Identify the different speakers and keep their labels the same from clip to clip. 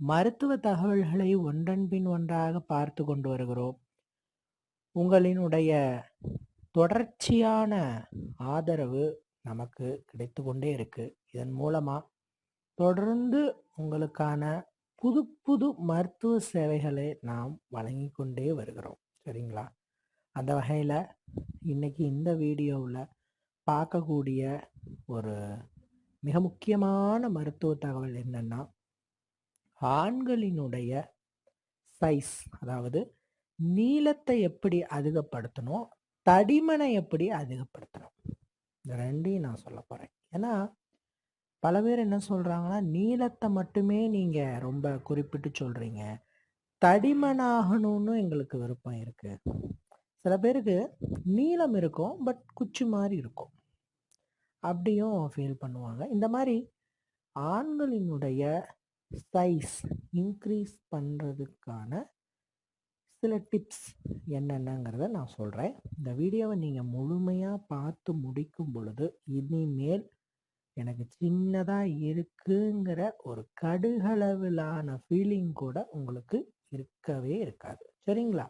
Speaker 1: மருத்துவ தகவல்களை ஒன்றன்பின் ஒன்றாக பார்த்து கொண்டு வருகிறோம். உங்களினுடைய தொடர்ச்சியான ஆதரவு நமக்கு கிடைத்து கொண்டே இருக்கு. இதன் மூலமா தொடர்ந்து உங்களுக்கான புது புது மருத்துவ சேவைகளை நாம் வழங்கி கொண்டே வருகிறோம். சரிங்களா? அந்த வகையில் இன்னைக்கு இந்த வீடியோவில் பார்க்கக்கூடிய ஒரு மிக முக்கியமான மருத்துவ தகவல் என்னென்னா ஆண்களினுடைய சைஸ் அதாவது நீளத்தை எப்படி அதிகப்படுத்தணும் தடிமனை எப்படி அதிகப்படுத்தணும். இந்த ரெண்டையும் நான் சொல்ல போகிறேன் ஏன்னா பல பேர் என்ன சொல்கிறாங்கன்னா நீளத்தை மட்டுமே நீங்கள் ரொம்ப குறிப்பிட்டு சொல்கிறீங்க தடிமனாகணும்னு எங்களுக்கு விருப்பம் இருக்குது சில பேருக்கு நீளம் இருக்கும் பட் குச்சி மாதிரி இருக்கும். அப்படியும் ஃபீல் பண்ணுவாங்க. இந்த மாதிரி ஆண்களினுடைய சைஸ் இன்க்ரீஸ் பண்ணுறதுக்கான சில டிப்ஸ் என்னென்னங்கிறத நான் சொல்கிறேன் இந்த வீடியோவை நீங்கள் முழுமையாக பார்த்து முடிக்கும் பொழுது இனிமேல் எனக்கு சின்னதாக இருக்குங்கிற ஒரு கடுகளவிலான ஃபீலிங் கூட உங்களுக்கு இருக்கவே இருக்காது. சரிங்களா?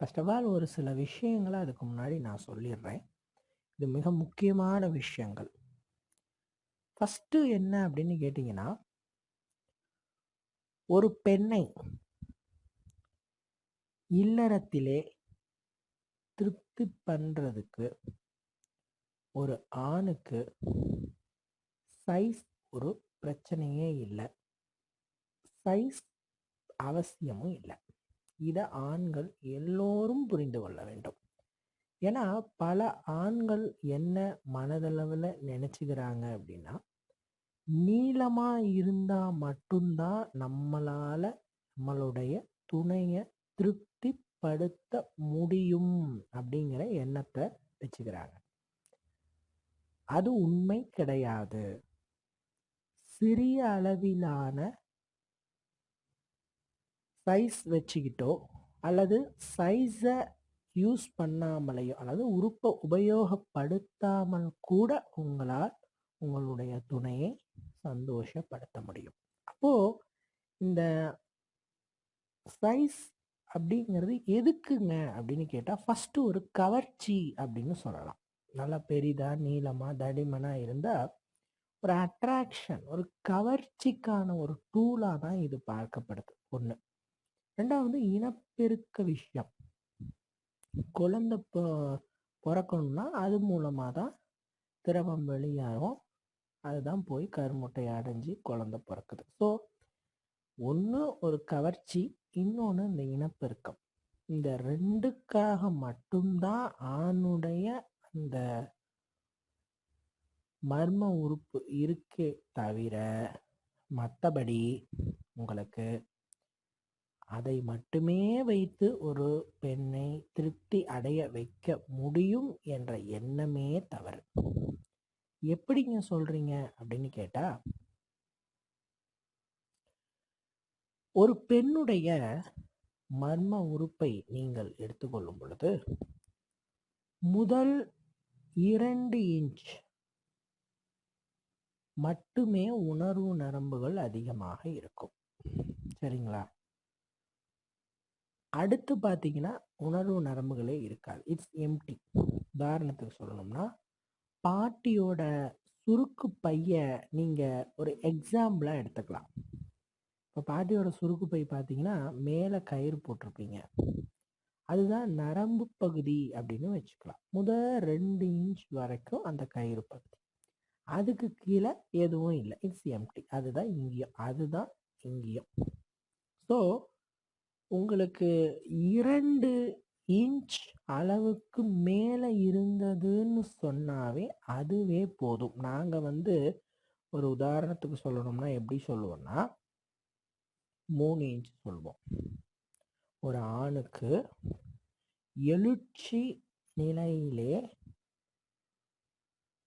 Speaker 1: ஃபர்ஸ்ட் ஆஃப் ஆல் ஒரு சில விஷயங்களை அதுக்கு முன்னாடி நான் சொல்லிடுறேன். இது மிக முக்கியமான விஷயங்கள். ஃபஸ்ட்டு என்ன அப்படின்னு கேட்டிங்கன்னா ஒரு பெண்ணை இல்லறத்திலே திருப்தி பண்ணுறதுக்கு ஒரு ஆணுக்கு சைஸ் ஒரு பிரச்சனையே இல்லை. சைஸ் அவசியமும் இல்லை. இதை ஆண்கள் எல்லோரும் புரிந்து கொள்ள வேண்டும். ஏன்னா பல ஆண்கள் என்ன மனதளவில் நினச்சிக்கிறாங்க அப்படின்னா நீளமாக இருந்தால் மட்டும்தான் நம்மளால் நம்மளுடைய துணையை திருப்திப்படுத்த முடியும் அப்படிங்கிற எண்ணத்தை வச்சுக்கிறாங்க. அது உண்மை கிடையாது. சிறிய அளவிலான சைஸ் வச்சுக்கிட்டோ அல்லது சைஸை யூஸ் பண்ணாமலேயோ அல்லது உறுப்பை உபயோகப்படுத்தாமல் கூட உங்களால் உங்களுடைய துணையை சந்தோஷப்படுத்த முடியும். அப்போ இந்த சைஸ் அப்படிங்கிறது எதுக்குங்க அப்படின்னு கேட்டால் ஃபஸ்ட்டு ஒரு கவர்ச்சி அப்படின்னு சொல்லலாம். நல்லா பெரிதா நீளமாக தடிமனா இருந்தால் ஒரு அட்ராக்ஷன் ஒரு கவர்ச்சிக்கான ஒரு டூலாக தான் இது பார்க்கப்படுது. ஒன்று ரெண்டாவது இனப்பெருக்க விஷயம். குழந்தை பிறக்கணும்னா அது மூலமாக தான் திரவம் வெளியாகும். அதுதான் போய் கருமுட்டை அடைஞ்சு குழந்தை பிறக்குது. ஸோ ஒன்று ஒரு கவர்ச்சி இன்னொன்று இந்த இனப்பெருக்கம். இந்த ரெண்டுக்காக மட்டும்தான் ஆணுடைய அந்த மர்ம உறுப்பு இருக்கே தவிர மற்றபடி உங்களுக்கு அதை மட்டுமே வைத்து ஒரு பெண்ணை திருப்தி அடைய வைக்க முடியும் என்ற எண்ணமே தவறு. எப்படிங்க சொல்றீங்க அப்படின்னு கேட்டா ஒரு பெண்ணுடைய மர்ம உறுப்பை நீங்கள் எடுத்துக்கொள்ளும் பொழுது முதல் இரண்டு இன்ச் மட்டுமே உணர்வு நரம்புகள் அதிகமாக இருக்கும். சரிங்களா? அடுத்து பார்த்தீங்கன்னா உணர்வு நரம்புகளே இருக்காது. இட்ஸ் எம்டி உதாரணத்துக்கு சொல்லணும்னா பாட்டியோட சுருக்கு பைய நீங்கள் ஒரு எக்ஸாம்பிளாக எடுத்துக்கலாம். இப்போ பாட்டியோட சுருக்கு பை பார்த்தீங்கன்னா மேலே கயிறு போட்டிருப்பீங்க. அதுதான் நரம்பு பகுதி அப்படின்னு வச்சுக்கலாம். முதல் ரெண்டு இன்ச் வரைக்கும் அந்த கயிறு பகுதி. அதுக்கு கீழே எதுவும் இல்லை. இட்ஸ் எம்டி அதுதான் இங்கேயும். அதுதான் இங்கேயும். ஸோ உங்களுக்கு இரண்டு இன்ச் அளவுக்கு மேலே இருந்ததுன்னு சொன்னாவே அதுவே போதும். நாங்கள் வந்து ஒரு உதாரணத்துக்கு சொல்லணும்னா எப்படி சொல்லுவோம்னா மூணு இன்ச் சொல்வோம் ஒரு ஆணுக்கு எழுச்சி நிலையிலே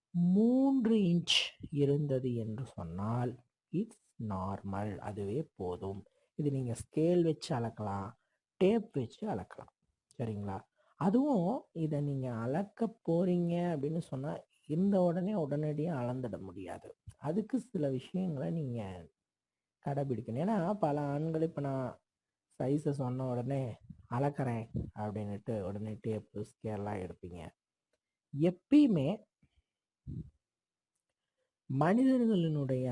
Speaker 1: மூன்று இன்ச் இருந்தது என்று சொன்னால் இட்ஸ் நார்மல் அதுவே போதும். இது நீங்கள் ஸ்கேல் வச்சு அளக்கலாம் டேப் வச்சு அளக்கலாம். சரிங்களா? அதுவும் இதை நீங்கள் அளக்க போகிறீங்க அப்படின்னு சொன்னால் இருந்த உடனே உடனடியாக அளந்துட முடியாது. அதுக்கு சில விஷயங்களை நீங்கள் கடைபிடிக்கணும். ஏன்னா பல ஆண்கள் இப்போ நான் சைஸை சொன்ன உடனே அளக்கிறேன் அப்படின்னுட்டு உடனே டேப்பு ஸ்கேல்லாம் எடுப்பீங்க. எப்பயுமே மனிதர்களினுடைய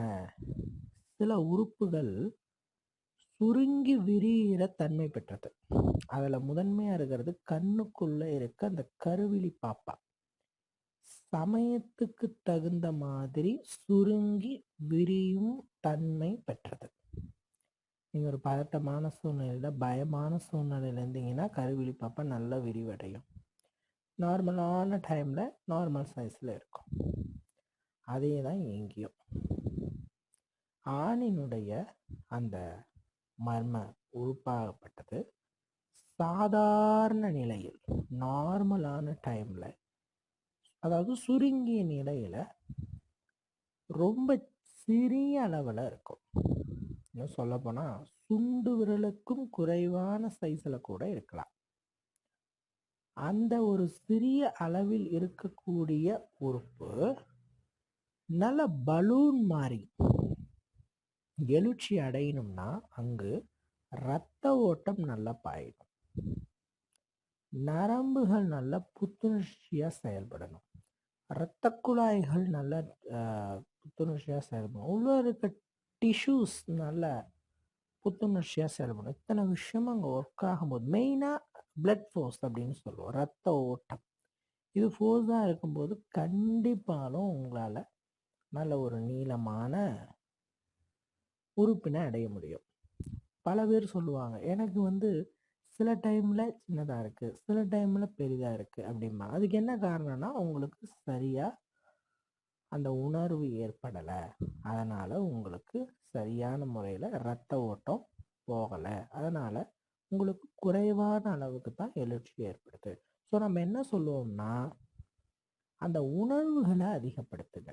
Speaker 1: சில உறுப்புகள் சுருங்கி விரிகிற தன்மை பெற்றது. அதில் முதன்மையாக இருக்கிறது கண்ணுக்குள்ளே இருக்க அந்த கருவிழி பாப்பா. சமயத்துக்கு தகுந்த மாதிரி சுருங்கி விரியும் தன்மை பெற்றது. நீங்கள் ஒரு பதட்டமான சூழ்நிலையில் பயமான சூழ்நிலையில் இருந்தீங்கன்னா கருவிழி பாப்பா நல்லா விரிவடையும். நார்மலான டைமில் நார்மல் சைஸில் இருக்கும். அதே தான் எங்கேயும் ஆணினுடைய அந்த மர்ம உறுப்பாகப்பட்டது. சாதாரண நிலையில் நார்மலான டைமில் அதாவது சுருங்கிய நிலையில் ரொம்ப சிறிய அளவில் இருக்கும். இன்னும் சொல்லப்போனால் சுண்டு விரலுக்கும் குறைவான சைஸில் கூட இருக்கலாம். அந்த ஒரு சிறிய அளவில் இருக்கக்கூடிய உறுப்பு நல்ல பலூன் மாதிரி எழுச்சி அடையணும்னா அங்கு இரத்த ஓட்டம் நல்லா பாயணும். நரம்புகள் நல்ல புத்துணர்ச்சியாக செயல்படணும். இரத்த குழாய்கள் நல்ல புத்துணர்ச்சியாக செயல்படணும். உள்ள இருக்க டிஷ்யூஸ் நல்ல புத்துணர்ச்சியாக செயல்படும் இத்தனை விஷயம் அங்கே ஒர்க் ஆகும்போது மெயினாக பிளட் ஃபோர்ஸ் அப்படின்னு சொல்லுவோம். ரத்த ஓட்டம். இது ஃபோர்ஸாக இருக்கும்போது கண்டிப்பாலும் உங்களால் நல்ல ஒரு நீளமான உறுப்பினை அடைய முடியும். பல பேர் சொல்லுவாங்க எனக்கு வந்து சில டைமில் சின்னதாக இருக்குது சில டைமில் பெரிதாக இருக்குது அப்படிம்பாங்க. அதுக்கு என்ன காரணம்னா உங்களுக்கு சரியாக அந்த உணர்வு ஏற்படலை. அதனால் உங்களுக்கு சரியான முறையில் ரத்த ஓட்டம் போகலை. அதனால் உங்களுக்கு குறைவான அளவுக்கு தான் எழுச்சி ஏற்படுது. ஸோ நம்ம என்ன சொல்லுவோம்னா அந்த உணர்வுகளை அதிகப்படுத்துங்க.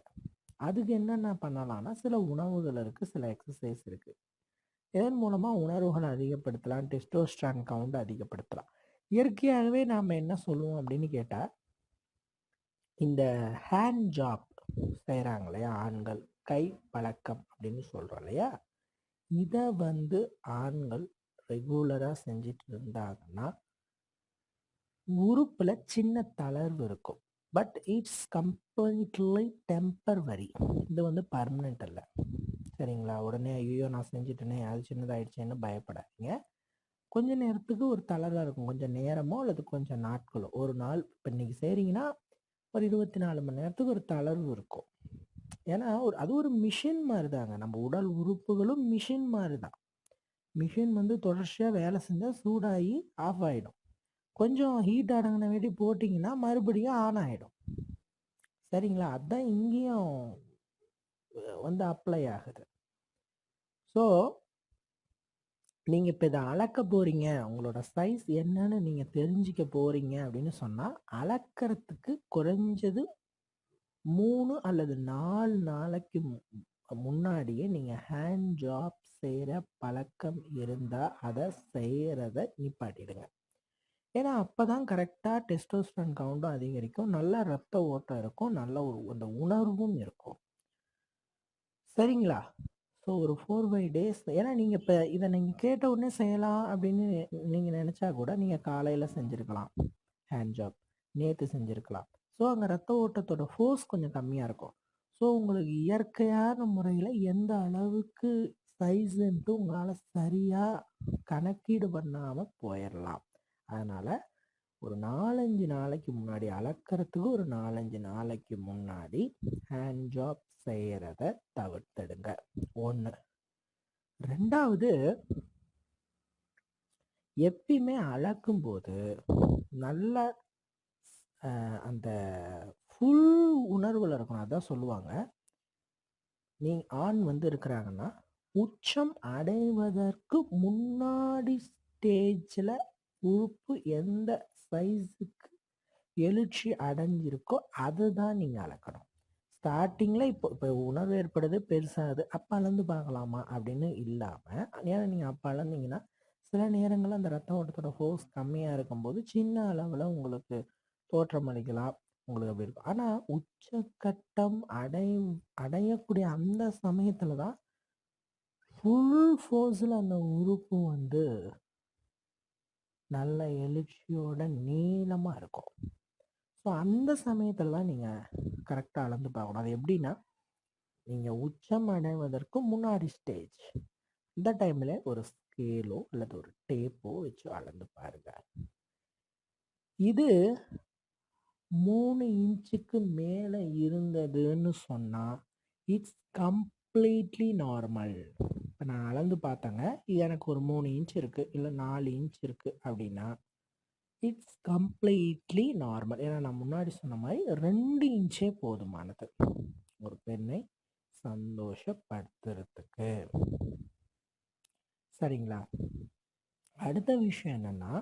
Speaker 1: அதுக்கு என்னென்ன பண்ணலாம்னா சில உணவுகள் இருக்குது சில எக்ஸசைஸ் இருக்குது இதன் மூலமாக உணர்வுகளை அதிகப்படுத்தலாம் டெஸ்டோஸ்ட்ரான் கவுண்ட் அதிகப்படுத்தலாம். இயற்கையாகவே நாம் என்ன சொல்லுவோம் அப்படின்னு கேட்டால் இந்த ஹேண்ட் ஜாப் செய்கிறாங்க இல்லையா ஆண்கள் கை பழக்கம் அப்படின்னு சொல்கிறோம் இல்லையா? இதை வந்து ஆண்கள் ரெகுலராக செஞ்சிட்டு இருந்தாங்கன்னா உறுப்பில் சின்ன தளர்வு இருக்கும். பட் இட்ஸ் கம்ப்ளீட்லி டெம்பரவரி இது வந்து பர்மனெண்ட் இல்லை சரிங்களா? உடனே ஐயோ நான் செஞ்சுட்டேனே அது சின்னதாயிடுச்சேன்னு பயப்படாதீங்க. கொஞ்ச நேரத்துக்கு ஒரு தளர்வாக இருக்கும். கொஞ்சம் நேரமோ அல்லது கொஞ்சம் நாட்களோ. ஒரு நாள் இப்போ இன்றைக்கி செய்கிறீங்கன்னா ஒரு இருபத்தி நாலு மணி நேரத்துக்கு ஒரு தளர்வு இருக்கும். ஏன்னா ஒரு அது ஒரு மிஷின் மாதிரி தாங்க நம்ம உடல் உறுப்புகளும் மிஷின் மாதிரி தான் மிஷின் வந்து தொடர்ச்சியாக வேலை செஞ்சால் சூடாகி ஆஃப் ஆகிடும் கொஞ்சம் ஹீட் அடங்கின வேண்டி போட்டிங்கன்னா மறுபடியும் ஆன் ஆகிடும் சரிங்களா? அதுதான் இங்கேயும் வந்து அப்ளை ஆகுது. ஸோ நீங்கள் இப்போ இதை அளக்க போகிறீங்க உங்களோட சைஸ் என்னன்னு நீங்கள் தெரிஞ்சிக்க போகிறீங்க அப்படின்னு சொன்னால் அளக்கிறதுக்கு குறைஞ்சது மூணு அல்லது நாலு நாளைக்கு முன்னாடியே நீங்கள் ஹேண்ட் ஜாப் செய்கிற பழக்கம் இருந்தால் அதை செய்கிறத நிப்பாட்டிடுங்க. ஏன்னா அப்போ தான் கரெக்டாக டெஸ்டோஸ்டன் கவுண்டும் அதிகரிக்கும். நல்ல ரத்த ஓட்டம் இருக்கும். நல்ல ஒரு அந்த உணர்வும் இருக்கும். சரிங்களா? ஸோ ஒரு ஃபோர் ஃபைவ் டேஸ் ஏன்னா நீங்கள் இப்போ இதை நீங்கள் கேட்ட உடனே செய்யலாம் அப்படின்னு நீங்கள் நினச்சா கூட நீங்கள் காலையில் செஞ்சுருக்கலாம். ஹேண்ட் ஜாப் நேற்று செஞ்சுருக்கலாம். ஸோ அங்கே ரத்த ஓட்டத்தோட ஃபோர்ஸ் கொஞ்சம் கம்மியாக இருக்கும். ஸோ உங்களுக்கு இயற்கையான முறையில் எந்த அளவுக்கு சைஸுன்ட்டு உங்களால் சரியாக கணக்கீடு பண்ணாமல் போயிடலாம் அதனால் ஒரு நாலஞ்சு நாளைக்கு முன்னாடி அளக்கிறதுக்கு ஒரு நாலஞ்சு நாளைக்கு முன்னாடி ஹேண்ட் ஜாப் செய்கிறத தவிர்த்துடுங்க. ஒன்று ரெண்டாவது எப்பயுமே அளக்கும்போது நல்ல அந்த ஃபுல் உணர்வில் இருக்கணும். அதான் சொல்லுவாங்க. நீ ஆண் வந்து இருக்கிறாங்கன்னா உச்சம் அடைவதற்கு முன்னாடி ஸ்டேஜில் உறுப்பு எந்த சைஸுக்கு எழுச்சி அடைஞ்சிருக்கோ அதுதான் நீங்கள் அளக்கணும். ஸ்டார்டிங்கில் இப்போ இப்போ உணர்வு ஏற்படுது பெருசாகுது அப்போ அளந்து பார்க்கலாமா அப்படின்னு இல்லாமல் ஏன்னா நீங்கள் அப்போ அளந்தீங்கன்னா சில நேரங்களில் அந்த ரத்த ஓட்டத்தோட ஃபோர்ஸ் கம்மியாக இருக்கும்போது சின்ன அளவில் உங்களுக்கு தோற்றம் அளிக்கலாம் உங்களுக்கு அப்படி இருக்கும். ஆனால் உச்சக்கட்டம் அடை அடையக்கூடிய அந்த சமயத்தில் தான் ஃபுல் ஃபோர்ஸில் அந்த உறுப்பு வந்து நல்ல எழுச்சியோட நீளமாக இருக்கும். ஸோ அந்த சமயத்தில் தான் நீங்கள் கரெக்டாக அளந்து பார்க்கணும். அது எப்படின்னா நீங்கள் உச்சம் அடைவதற்கு முன்னாடி ஸ்டேஜ் இந்த டைமில் ஒரு ஸ்கேலோ அல்லது ஒரு டேப்போ வச்சு அளந்து பாருங்கள் இது மூணு இன்ச்சுக்கு மேலே இருந்ததுன்னு சொன்னால் இட்ஸ் கம்ப்ளீட்லி நார்மல் இப்போ நான் அளந்து பார்த்தேங்க. இது எனக்கு ஒரு மூணு இன்ச் இருக்குது இல்லை நாலு இன்ச் இருக்குது அப்படின்னா இட்ஸ் கம்ப்ளீட்லி நார்மல் ஏன்னா நான் முன்னாடி சொன்ன மாதிரி ரெண்டு இன்ச்சே போதுமானது. ஒரு பெண்ணை சந்தோஷப்படுத்துறதுக்கு. சரிங்களா? அடுத்த விஷயம் என்னென்னா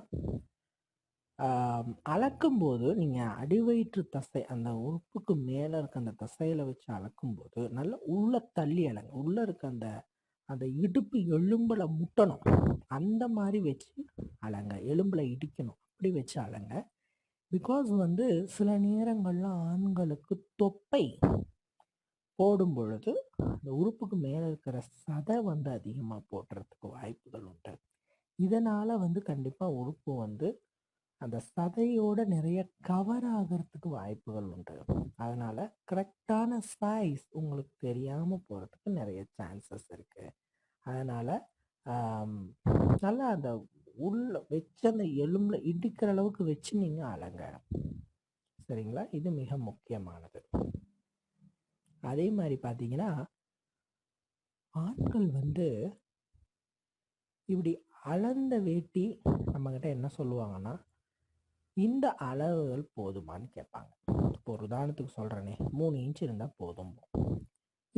Speaker 1: அளக்கும்போது நீங்கள் அடிவயிற்று தசை அந்த உறுப்புக்கு மேலே இருக்க அந்த தசையில் வச்சு அளக்கும்போது நல்லா உள்ள தள்ளி அலங்க உள்ளே இருக்க அந்த அந்த இடுப்பு எலும்பில் முட்டணும். அந்த மாதிரி வச்சு அலங்க. எலும்பில் இடிக்கணும். அப்படி வச்சு அலங்க. பிகாஸ் வந்து சில நேரங்களில் ஆண்களுக்கு தொப்பை போடும் பொழுது அந்த உறுப்புக்கு மேலே இருக்கிற சதை வந்து அதிகமாக போடுறதுக்கு வாய்ப்புகள் உண்டு. இதனால் வந்து கண்டிப்பாக உறுப்பு வந்து அந்த சதையோட நிறைய கவர் ஆகிறதுக்கு வாய்ப்புகள் உண்டு. அதனால் கரெக்டான சைஸ் உங்களுக்கு தெரியாமல் போகிறதுக்கு நிறைய சான்சஸ் இருக்குது அதனால் நல்லா அந்த உள்ள வச்சு அந்த எலும்பில் இடிக்கிற அளவுக்கு வச்சு நீங்கள் அலங்க சரிங்களா? இது மிக முக்கியமானது. அதே மாதிரி பார்த்தீங்கன்னா ஆண்கள் வந்து இப்படி அளந்த வேட்டி நம்மக்கிட்ட என்ன சொல்லுவாங்கன்னா இந்த அளவுகள் போதுமான்னு கேட்பாங்க. இப்போ ஒரு உதாரணத்துக்கு சொல்கிறேனே மூணு இன்ச் இருந்தால் போதும்.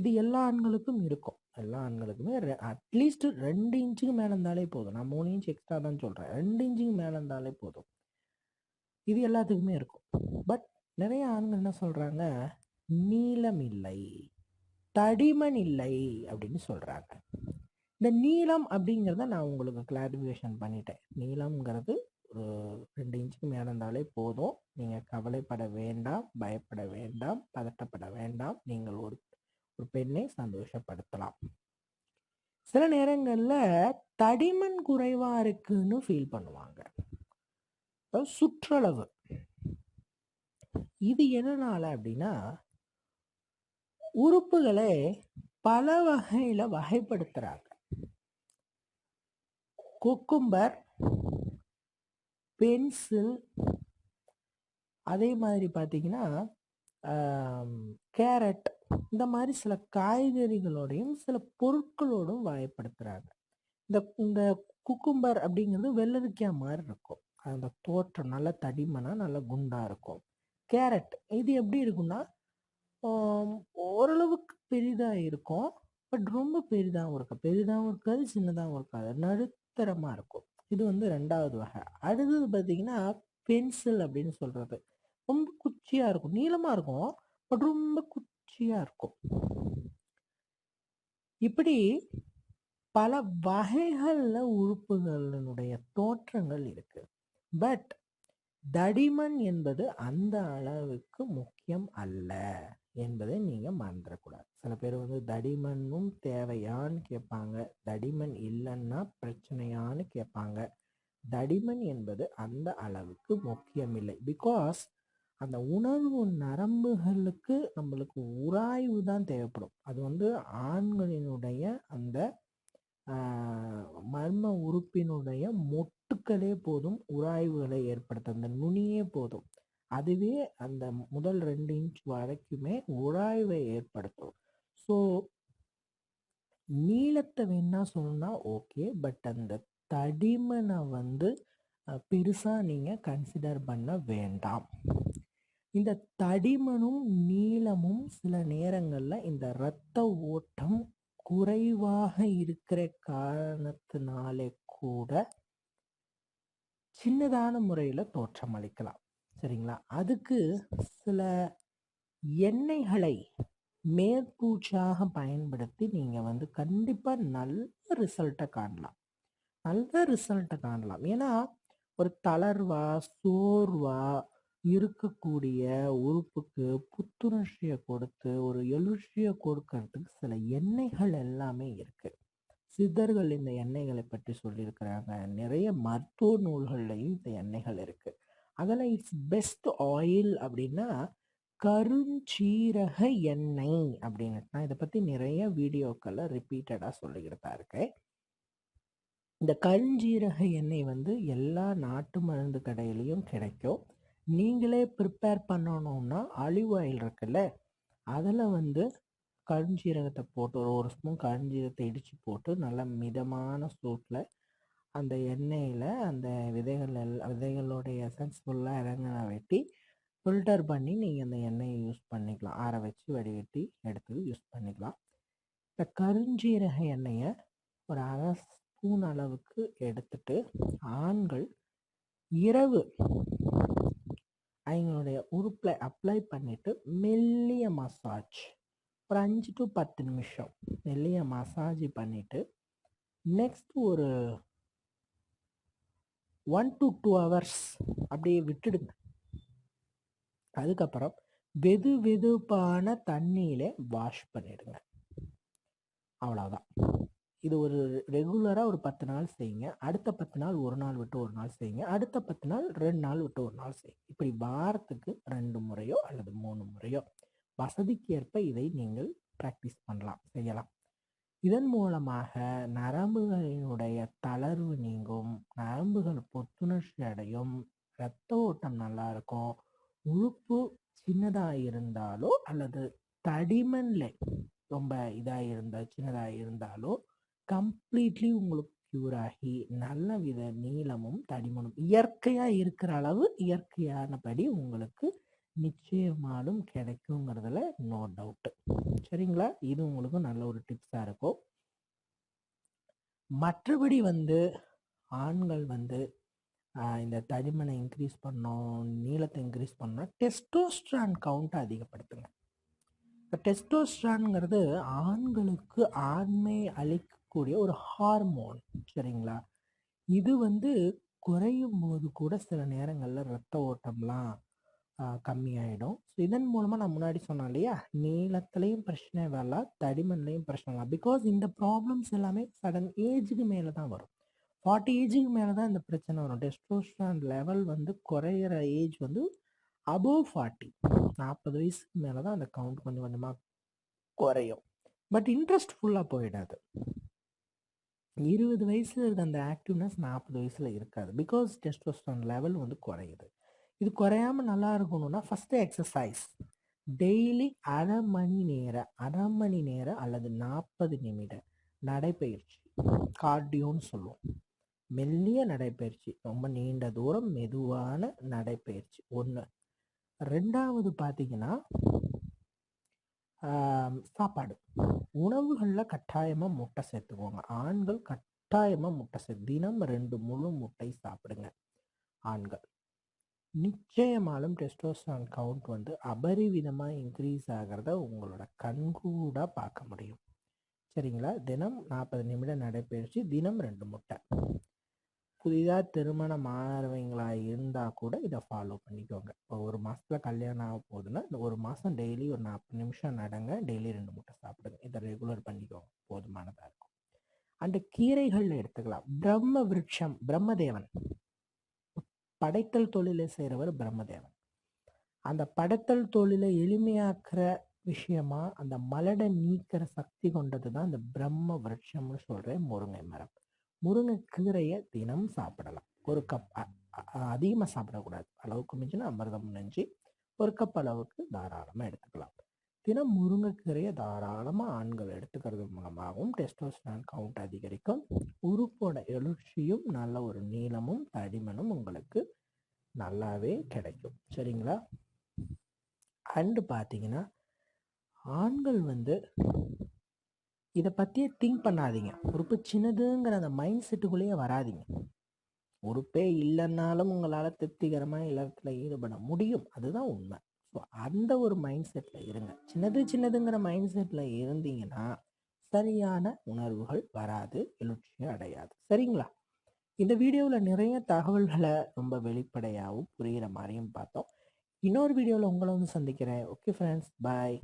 Speaker 1: இது எல்லா ஆண்களுக்கும் இருக்கும். எல்லா ஆண்களுக்குமே அட்லீஸ்ட் ரெண்டு இன்ச்சுக்கு மேலே இருந்தாலே போதும். நான் மூணு இன்ச் எக்ஸ்ட்ரா தான் சொல்கிறேன் ரெண்டு இன்ச்சுக்கு மேலே இருந்தாலே போதும். இது எல்லாத்துக்குமே இருக்கும். பட் நிறைய ஆண்கள் என்ன சொல்கிறாங்க நீளம் இல்லை. தடிமன் இல்லை அப்படின்னு சொல்கிறாங்க இந்த நீளம் அப்படிங்கிறத நான் உங்களுக்கு கிளாரிஃபிகேஷன் பண்ணிட்டேன். நீளம்ங்கிறது ஒரு ரெண்டு இன்ச்சுக்கு மேலே இருந்தாலே போதும். நீங்கள் கவலைப்பட வேண்டாம் பயப்பட வேண்டாம் பதட்டப்பட வேண்டாம். நீங்கள் ஒரு ஒரு பெண்ணை சந்தோஷப்படுத்தலாம். சில நேரங்களில் தடிமன் குறைவாக இருக்குன்னு ஃபீல் பண்ணுவாங்க. சுற்றளவு. இது என்னனால அப்படின்னா உறுப்புகளை பல வகையில் வகைப்படுத்துகிறாங்க குக்கும்பர் பென்சில் அதே மாதிரி பார்த்தீங்கன்னா கேரட் இந்த மாதிரி சில காய்கறிகளோடையும் சில பொருட்களோடும் வகைப்படுத்துகிறாங்க இந்த இந்த குக்கும்பர் அப்படிங்கிறது வெள்ளரிக்காய் மாதிரி இருக்கும். அந்த தோற்றம் நல்ல தடிமனாக நல்ல குண்டாக இருக்கும். கேரட் இது எப்படி இருக்கும்னா ஓரளவுக்கு பெரிதாக இருக்கும். பட் ரொம்ப பெரிதாகவும் இருக்கும் பெரிதாகவும் இருக்காது சின்னதாகவும் இருக்காது. நடுத்தரமாக இருக்கும். இது வந்து ரெண்டாவது வகை. அடுத்தது பார்த்தீங்கன்னா பென்சில் அப்படின்னு சொல்கிறது ரொம்ப குச்சியாக இருக்கும். நீளமாக இருக்கும். பட் ரொம்ப குச்சியாக இருக்கும். இப்படி பல வகைகளில் உறுப்புகளினுடைய தோற்றங்கள் இருக்கு. பட் தடிமன் என்பது அந்த அளவுக்கு முக்கியம் அல்ல என்பதை நீங்கள் மறந்துடக்கூடாது. சில பேர் வந்து தடிமனும் தேவையான்னு கேட்பாங்க. தடிமன் இல்லைன்னா பிரச்சனையான்னு கேட்பாங்க. தடிமன் என்பது அந்த அளவுக்கு முக்கியமில்லை. பிகாஸ் அந்த உணர்வு நரம்புகளுக்கு நம்மளுக்கு உராய்வு தான் தேவைப்படும். அது வந்து ஆண்களினுடைய அந்த மர்ம உறுப்பினுடைய மொட்டுக்களே போதும் உராய்வுகளை ஏற்படுத்த அந்த நுனியே போதும். அதுவே அந்த முதல் ரெண்டு இன்ச் வரைக்குமே உராய்வை ஏற்படுத்தும். ஸோ நீளத்தை வேணா சொன்னா ஓகே பட் அந்த தடிமனை வந்து பெருசாக நீங்கள் கன்சிடர் பண்ண வேண்டாம். இந்த தடிமனும் நீளமும் சில நேரங்களில் இந்த இரத்த ஓட்டம் குறைவாக இருக்கிற காரணத்தினாலே கூட சின்னதான முறையில் தோற்றம் அளிக்கலாம். சரிங்களா? அதுக்கு சில எண்ணெய்களை மேற்பூச்சாக பயன்படுத்தி நீங்கள் வந்து கண்டிப்பாக நல்ல ரிசல்ட்டை காணலாம். நல்ல ரிசல்ட்டை காணலாம். ஏன்னா ஒரு தளர்வா சோர்வா இருக்கக்கூடிய உறுப்புக்கு புத்துணர்ச்சியை கொடுத்து ஒரு எழுச்சியை கொடுக்கறதுக்கு சில எண்ணெய்கள் எல்லாமே இருக்கு. சித்தர்கள் இந்த எண்ணெய்களை பற்றி சொல்லியிருக்கிறாங்க. நிறைய மருத்துவ நூல்கள்லையும் இந்த எண்ணெய்கள் இருக்கு. அதில் இட்ஸ் பெஸ்ட் ஆயில் அப்படின்னா கருஞ்சீரக எண்ணெய் அப்படின்னு நான் இதை பற்றி நிறைய வீடியோக்களில் ரிப்பீட்டடாக சொல்லிக்கிட்டு தான் இருக்கேன். இந்த கருஞ்சீரக எண்ணெய் வந்து எல்லா நாட்டு மருந்து கடையிலையும் கிடைக்கும். நீங்களே ப்ரிப்பேர் பண்ணணும்னா ஆலிவ் ஆயில் இருக்குல்ல அதில் வந்து கருஞ்சீரகத்தை போட்டு ஒரு ஒரு ஸ்பூன் கருஞ்சீரகத்தை இடித்து போட்டு நல்லா மிதமான சூட்டில் அந்த எண்ணெயில் அந்த விதைகள் எல்லாம் விதைகளுடைய எசன்ஸ் ஃபுல்லாக இறங்கின வெட்டி ஃபில்டர் பண்ணி நீங்கள் அந்த எண்ணெயை யூஸ் பண்ணிக்கலாம். ஆற வச்சு வடிகட்டி எடுத்து யூஸ் பண்ணிக்கலாம். இந்த கருஞ்சீரக எண்ணெயை ஒரு அரை ஸ்பூன் அளவுக்கு எடுத்துட்டு ஆண்கள் இரவு அவங்களுடைய உறுப்பில் அப்ளை பண்ணிவிட்டு மெல்லிய மசாஜ் ஒரு அஞ்சு டு பத்து நிமிஷம் மெல்லிய மசாஜ் பண்ணிவிட்டு நெக்ஸ்ட் ஒரு ஒன் டு டூ ஹவர்ஸ் அப்படியே விட்டுடுங்க அதுக்கப்புறம் வெது வெதுப்பான தண்ணியில் வாஷ் பண்ணிடுங்க. அவ்வளோதான் இது ஒரு ரெகுலராக ஒரு பத்து நாள் செய்யுங்க. அடுத்த பத்து நாள் ஒரு நாள் விட்டு ஒரு நாள் செய்யுங்க. அடுத்த பத்து நாள் ரெண்டு நாள் விட்டு ஒரு நாள் செய்யுங்க. இப்படி வாரத்துக்கு ரெண்டு முறையோ அல்லது மூணு முறையோ வசதிக்கு ஏற்ப இதை நீங்கள் ப்ராக்டிஸ் பண்ணலாம் செய்யலாம். இதன் மூலமாக நரம்புகளினுடைய தளர்வு நீங்கும் நரம்புகள் புத்துணர்ச்சி அடையும் இரத்த ஓட்டம் நல்லா இருக்கும் உழுப்பு சின்னதாக இருந்தாலோ அல்லது தடிமன்ல ரொம்ப இதாக இருந்தால் சின்னதாக இருந்தாலோ கம்ப்ளீட்லி உங்களுக்கு க்யூர் ஆகி நல்ல வித நீளமும் தடிமனும் இயற்கையாக இருக்கிற அளவு இயற்கையானபடி உங்களுக்கு நிச்சயமாலும் கிடைக்குங்கிறதுல நோ டவுட்டு சரிங்களா? இது உங்களுக்கு நல்ல ஒரு டிப்ஸாக இருக்கும். மற்றபடி வந்து ஆண்கள் வந்து இந்த தடிமனை இன்க்ரீஸ் பண்ணோம் நீளத்தை இன்க்ரீஸ் பண்ணோம் டெஸ்டோஸ்ட்ரான் கவுண்ட்டை அதிகப்படுத்துங்க. இப்போ டெஸ்டோஸ்ட்ரான்ங்கிறது ஆண்களுக்கு ஆண்மை அளிக்கக்கூடிய ஒரு ஹார்மோன் சரிங்களா? இது வந்து குறையும் போது கூட சில நேரங்களில் ரத்த ஓட்டம்லாம் கம்மியாயிடும். ஸோ இதன் மூலமாக நான் முன்னாடி சொன்னேன் இல்லையா? நீளத்துலேயும் பிரச்சனை வரலாம் தடிமன்லேயும் பிரச்சனை வரலாம் பிகாஸ் இந்த ப்ராப்ளம்ஸ் எல்லாமே சடன் ஏஜுக்கு மேலே தான் வரும். ஃபார்ட்டி ஏஜுக்கு மேலே தான் இந்த பிரச்சனை வரும். டெஸ்டோஸ்ட்ரான் லெவல் வந்து குறையிற ஏஜ் வந்து அபோவ் ஃபார்ட்டி நாற்பது வயசுக்கு மேலே தான் அந்த கவுண்ட் கொஞ்சம் கொஞ்சமாக குறையும். பட் இன்ட்ரெஸ்ட் ஃபுல்லாக போயிடாது. இருபது வயசில் இருக்க அந்த ஆக்டிவ்னஸ் நாற்பது வயசில் இருக்காது. பிகாஸ் டெஸ்டோஸ்டான் லெவல் வந்து குறையுது. இது குறையாம நல்லா இருக்கணும்னா ஃபஸ்ட்டு எக்ஸசைஸ் டெய்லி அரை மணி நேரம் அரை மணி நேரம் அல்லது நாற்பது நிமிட நடைப்பயிற்சி கார்டியோன்னு சொல்லுவோம். மெல்லிய நடைப்பயிற்சி ரொம்ப நீண்ட தூரம் மெதுவான நடைப்பயிற்சி ஒன்று ரெண்டாவது பார்த்தீங்கன்னா சாப்பாடு. உணவுகளில் கட்டாயமாக முட்டை சேர்த்துக்கோங்க. ஆண்கள் கட்டாயமாக முட்டை சேர்த்து தினம் ரெண்டு முழு முட்டை சாப்பிடுங்க. ஆண்கள். நிச்சயமாலும் டெஸ்டோஸ்டான் கவுண்ட் வந்து அபரிவிதமாக இன்க்ரீஸ் ஆகிறத உங்களோட கண்கூடாக பார்க்க முடியும். சரிங்களா? தினம் நாற்பது நிமிடம் நடைபயிற்சி தினம் ரெண்டு முட்டை. புதிதாக திருமணம் ஆகிறவங்களா இருந்தால் கூட இதை ஃபாலோ பண்ணிக்கோங்க. இப்போ ஒரு மாதத்தில் கல்யாணம் ஆக போகுதுன்னா இந்த ஒரு மாதம் டெய்லி ஒரு நாற்பது நிமிஷம் நடங்க டெய்லி ரெண்டு முட்டை சாப்பிடுங்க. இதை ரெகுலர் பண்ணிக்கோங்க. போதுமானதாக இருக்கும். அந்த கீரைகள் எடுத்துக்கலாம். பிரம்ம விருட்சம் பிரம்மதேவன். படைத்தல் தொழிலை செய்கிறவர் பிரம்மதேவன். அந்த படைத்தல் தொழிலை எளிமையாக்குற விஷயமா அந்த மலடை நீக்கிற சக்தி கொண்டது தான் இந்த பிரம்ம விருட்சம்னு சொல்கிறேன் முருங்கை மரம். முருங்கைக்கீரையை தினம் சாப்பிடலாம். ஒரு கப் அதிகமாக சாப்பிடக்கூடாது. அளவுக்கு மிஞ்சினா அமிர்தம் நெஞ்சு ஒரு கப் அளவுக்கு தாராளமாக எடுத்துக்கலாம். தினம் முருங்கைக்கீரையை தாராளமாக ஆண்கள் எடுத்துக்கிறது மூலமாகவும் டெஸ்டோஸ்டான் கவுண்ட் அதிகரிக்கும். உறுப்போட எழுச்சியும் நல்ல ஒரு நீளமும் தடிமனும் உங்களுக்கு நல்லாவே கிடைக்கும். சரிங்களா? அண்டு பார்த்தீங்கன்னா ஆண்கள் வந்து இதை பற்றியே திங்க் பண்ணாதீங்க. உறுப்பு சின்னதுங்கிற அந்த மைண்ட் செட்டுக்குள்ளேயே வராதீங்க. உறுப்பே இல்லைன்னாலும் உங்களால் திருப்திகரமாக இல்லறத்தில் ஈடுபட முடியும். அதுதான் உண்மை. ஸோ அந்த ஒரு மைண்ட் செட்டில் இருங்க. சின்னது சின்னதுங்கிற மைண்ட் செட்டில் இருந்தீங்கன்னா சரியான உணர்வுகள் வராது எழுச்சியும் அடையாது. சரிங்களா? இந்த வீடியோவில் நிறைய தகவல்களை ரொம்ப வெளிப்படையாகவும் புரிகிற மாதிரியும் பார்த்தோம். இன்னொரு வீடியோவில் உங்களை வந்து சந்திக்கிறேன். Okay friends bye